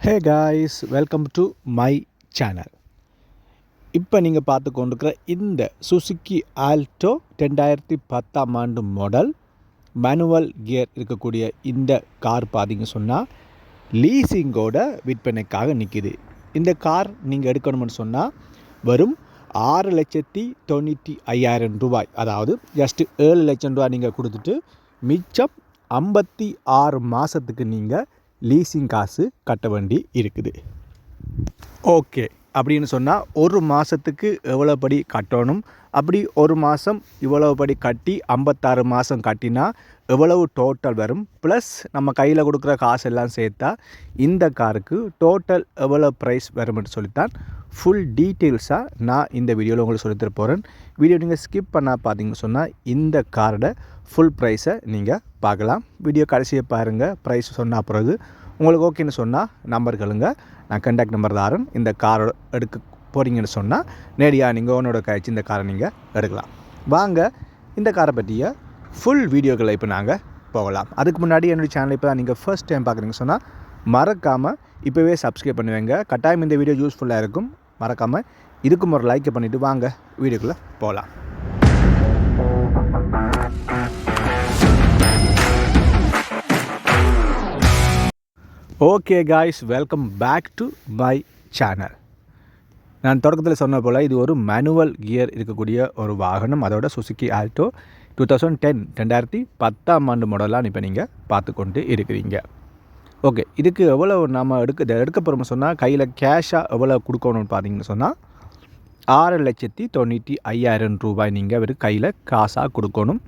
Hey guys welcome to my channel இப்போ நீங்கள் பார்த்து கொண்டிருக்கிற இந்த சுசுக்கி ஆல்டோ ரெண்டாயிரத்தி பத்தாம் ஆண்டு மாடல் மேனுவல் கியர் இருக்கக்கூடிய இந்த கார் பார்த்திங்க சொன்னால் லீசிங்கோட விற்பனைக்காக நிற்கிது இந்த கார் நீங்கள் எடுக்கணும்னு சொன்னால் வரும் ஆறு லட்சத்தி தொண்ணூற்றி ஐயாயிரம் ரூபாய். அதாவது ஜஸ்ட்டு ஏழு லட்சம் ரூபாய் நீங்கள் கொடுத்துட்டு மிச்சம் ஐம்பத்தி ஆறு மாதத்துக்கு நீங்கள் லீஸிங் காசு கட்ட வேண்டி இருக்குது. ஓகே அப்படின்னு சொன்னால் ஒரு மாதத்துக்கு எவ்வளோ படி கட்டணும்? அப்படி ஒரு மாதம் இவ்வளவு படி கட்டி ஐம்பத்தாறு மாதம் கட்டினா எவ்வளவு டோட்டல் வரும்? ப்ளஸ் நம்ம கையில் கொடுக்குற காசு எல்லாம் சேர்த்தா இந்த காருக்கு டோட்டல் எவ்வளோ ப்ரைஸ் வரும்னு சொல்லித்தான் ஃபுல் டீட்டெயில்ஸாக நான் இந்த வீடியோவில் உங்களுக்கு சொல்லித்தர போகிறேன் வீடியோ நீங்கள் ஸ்கிப் பண்ணால் பார்த்தீங்கன்னு சொன்னால் இந்த காரோட ஃபுல் ப்ரைஸை நீங்கள் பார்க்கலாம். வீடியோ கடைசியை பாருங்கள் ப்ரைஸ் சொன்ன பிறகு உங்களுக்கு ஓகேன்னு சொன்னால் நம்பர்களுங்க நான் கண்டாக்ட் நம்பர் தாரன். இந்த காரோட எடுக்க போகிறீங்கன்னு சொன்னால் நேரடியாக நீங்கள் உன்னோட கழிச்சு இந்த காரை நீங்கள் எடுக்கலாம். வாங்க. இந்த காரை பற்றிய ஃபுல் வீடியோக்களை இப்போ நாங்கள் போகலாம். அதுக்கு முன்னாடி என்னுடைய சேனல் இப்போ தான் நீங்கள் ஃபர்ஸ்ட் டைம் பார்க்குறீங்க சொன்னால் மறக்காமல் இப்போவே சப்ஸ்கிரைப் பண்ணுவேங்க. கட்டாயம் இந்த வீடியோ யூஸ்ஃபுல்லாக இருக்கும். மறக்காமல் இதுக்கும் ஒரு லைக் பண்ணிவிட்டு வாங்க. வீடியோக்குள்ளே போகலாம். Okay guys welcome back to my channel நான் தொடக்கத்தில் சொன்ன போல் இது ஒரு மேனுவல் கியர் இருக்கக்கூடிய ஒரு வாகனம். அதோட Suzuki Alto two thousand ten ரெண்டாயிரத்தி பத்தாம் ஆண்டு மாடலாக இப்போ நீங்கள் பார்த்து கொண்டு இருக்கிறீங்க. ஓகே இதுக்கு எவ்வளோ நம்ம எடுக்க எடுக்க போகிறோம்னு சொன்னால் கையில் கேஷாக எவ்வளோ கொடுக்கணும்னு பார்த்தீங்கன்னு சொன்னால் ஆறு லட்சத்தி தொண்ணூற்றி ஐயாயிரம் ரூபாய் நீங்கள் அவர் கையில் காசாக கொடுக்கணும்.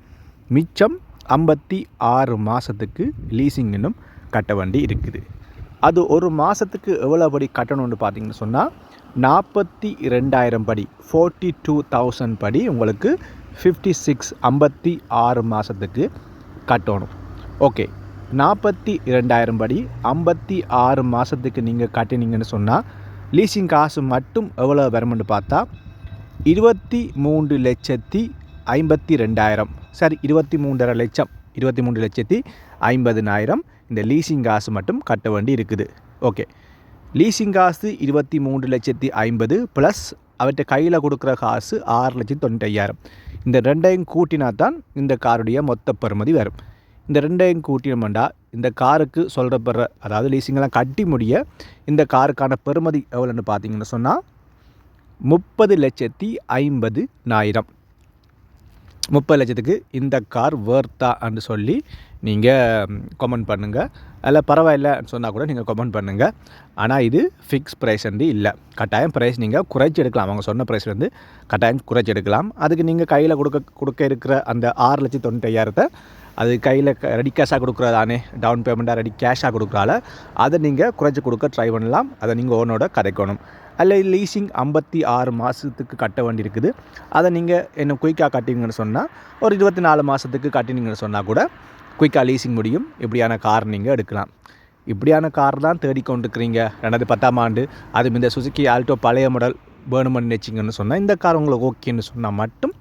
மிச்சம் ஐம்பத்தி ஆறு மாதத்துக்கு லீசிங் இன்னும் கட்ட வேண்டி இருக்குது. அது ஒரு மாதத்துக்கு எவ்வளோ படி கட்டணும்னு பார்த்தீங்கன்னு சொன்னால் நாற்பத்தி ரெண்டாயிரம் படி ஃபோர்ட்டி டூ தௌசண்ட் படி உங்களுக்கு ஃபிஃப்டி சிக்ஸ் ஐம்பத்தி ஆறு மாதத்துக்கு கட்டணும். ஓகே நாற்பத்தி இரண்டாயிரம் படி ஐம்பத்தி ஆறு மாதத்துக்கு நீங்கள் கட்டினீங்கன்னு சொன்னால் லீசிங் காசு மட்டும் எவ்வளோ வரும்னு பார்த்தா இருபத்தி மூன்று லட்சத்தி ஐம்பத்தி ரெண்டாயிரம். சரி இருபத்தி மூன்றரை லட்சம் இருபத்தி மூன்று லட்சத்தி ஐம்பதுனாயிரம் இந்த லீசிங் காசு மட்டும் கட்ட வேண்டி இருக்குது. ஓகே லீசிங் காசு இருபத்தி மூன்று லட்சத்தி ஐம்பது ப்ளஸ் அவற்றை கையில் கொடுக்குற காசு ஆறு லட்சத்தி தொண்ணூற்றி ஐயாயிரம். இந்த ரெண்டையும் கூட்டினா தான் இந்த காருடைய மொத்த பெறுமதி வரும். இந்த ரெண்டையும் கூட்டினோம்டா இந்த காருக்கு சொல்கிறப்படுற அதாவது லீசிங்கெல்லாம் கட்டி முடிய இந்த காருக்கான பெறுமதி எவ்வளோன்னு பார்த்தீங்கன்னு சொன்னால் முப்பது லட்சத்தி ஐம்பது நாயிரம். முப்பது லட்சத்துக்கு இந்த கார் வேர்த்தான்னு சொல்லி நீங்கள் கமெண்ட் பண்ணுங்கள் அதில் பரவாயில்லன்னு சொன்னால் கூட நீங்கள் கமெண்ட் பண்ணுங்கள் ஆனால் இது ஃபிக்ஸ் ப்ரைஸ் வந்து இல்லை. கட்டாயம் ப்ரைஸ் நீங்கள் குறைச்சி எடுக்கலாம். அவங்க சொன்ன ப்ரைஸ் வந்து கட்டாயம் குறைச்சி எடுக்கலாம். அதுக்கு நீங்கள் கையில் கொடுக்க கொடுக்க இருக்கிற அந்த ஆறு லட்சத்தி தொண்ணூற்றையாயிரத்தை அது கையில் ரெடி கேஷாக கொடுக்குறதானே? டவுன் பேமெண்ட்டாக ரெடி கேஷாக கொடுக்குறால அதை நீங்கள் குறைச்சி கொடுக்க ட்ரை பண்ணலாம். அதை நீங்கள் ஓனோட கதைக்கணும். அல்லது லீசிங் ஐம்பத்தி ஆறு மாதத்துக்கு கட்ட வேண்டி இருக்குது அதை நீங்கள் என்ன குயிக்காக கட்டினீங்கன்னு சொன்னால் ஒரு இருபத்தி நாலு மாதத்துக்கு கட்டினீங்கன்னு சொன்னால் கூட குயிக்காக லீசிங் முடியும். இப்படியான கார் நீங்கள் எடுக்கலாம். இப்படியான கார் தான் தேடிக்கொண்டிருக்கிறீங்க ரெண்டாயிரத்தி பத்தாம் ஆண்டு அதுவும் இந்த சுசுக்கி ஆல்டோ பழைய மாடல் வேணுமென்னு நினச்சிங்கன்னு சொன்னால் இந்த கார் உங்களுக்கு ஓகேன்னு சொன்னால் மட்டும்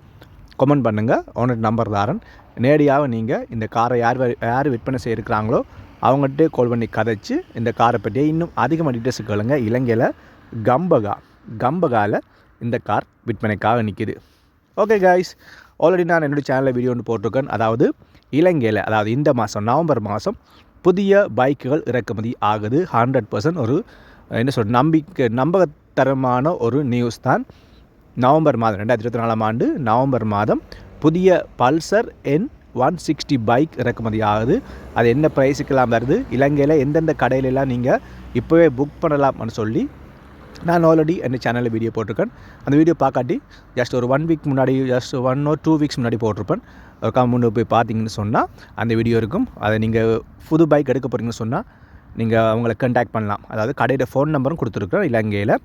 கமெண்ட் பண்ணுங்கள் ஓனர் நம்பர் தாரன். நேரடியாக நீங்கள் இந்த காரை யார் யார் விற்பனை செய்யிருக்கிறாங்களோ அவங்கள்ட்டே கால் பண்ணி கதைச்சு இந்த காரை பற்றியே இன்னும் அதிகமாக டீட்டெயில்ஸ் கேளுங்க. இலங்கையில் கம்பகா கம்பகாவில் இந்த கார் விற்பனைக்காக நிற்கிது ஓகே கைஸ் ஆல்ரெடி நான் என்னுடைய சேனலில் வீடியோ ஒன்று போட்டிருக்கேன். அதாவது இலங்கையில் அதாவது இந்த மாதம் நவம்பர் மாதம் புதிய பைக்குகள் இறக்குமதி ஆகுது. ஹண்ட்ரட் பர்சன்ட் ஒரு என்ன சொல் நம்பிக்கை நம்பகத்தரமான ஒரு நியூஸ் தான். நவம்பர் மாதம் ரெண்டாயிரத்தி இருபத்தி நாலாம் ஆண்டு நவம்பர் மாதம் புதிய Pulsar N one sixty bike இறக்குமதி ஆகுது. அது என்ன ப்ரைஸுக்கெல்லாம் வருது? இலங்கையில் எந்தெந்த கடையிலெல்லாம் நீங்கள் இப்போவே புக் பண்ணலாம்னு சொல்லி நான் ஆல்ரெடி என் சேனலில் வீடியோ போட்டிருக்கேன். அந்த வீடியோ பார்க்காட்டி ஜஸ்ட் ஒரு ஒன் வீக் முன்னாடி just one or two weeks முன்னாடி போட்டிருப்பேன். முன்னே போய் பார்த்தீங்கன்னு சொன்னால் அந்த வீடியோ இருக்கும். அதை நீங்கள் புது பைக் எடுக்க போகிறீங்கன்னு சொன்னால் நீங்கள் அவங்கள கண்டாக்ட் பண்ணலாம். அதாவது கடையில் ஃபோன் நம்பரும் கொடுத்துருக்குறோம். இலங்கையில்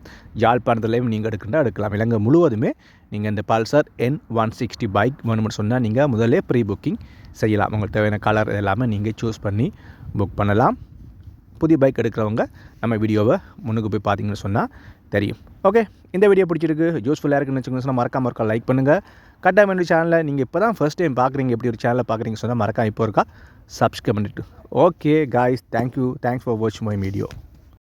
யாழ்ப்பாணத்துலேயும் நீங்கள் எடுக்கின்றா எடுக்கலாம். இலங்கை முழுவதுமே நீங்கள் இந்த Pulsar N one sixty bike வேணும்னு சொன்னால் நீங்கள் முதலே ப்ரீ புக்கிங் செய்யலாம். உங்களுக்கு தேவையான கலர் எல்லாமே நீங்கள் சூஸ் பண்ணி புக் பண்ணலாம். புதிய பைக் எடுக்கிறவங்க நம்ம வீடியோவை முன்னுக்கு போய் பார்த்தீங்கன்னு சொன்னால் தெரியும். ஓகே இந்த வீடியோ பிடிச்சிருக்கு யூஸ்ஃபுல்லாக இருக்குன்னு வச்சுக்கோங்க சொன்னால் மறக்காமல் இருக்கா லைக் பண்ணுங்கள் கட்டாயம் என்னோட சேனலில் நீங்கள் இப்போ தான் ஃபஸ்ட் டைம் பார்க்குறீங்க எப்படி ஒரு சேனலில் பார்க்குறீங்க சொன்னால் மறக்காம இப்போ இருக்கா சப்ஸ்கிரைப் பண்ணிவிட்டு okay guys thank you thanks for watch my video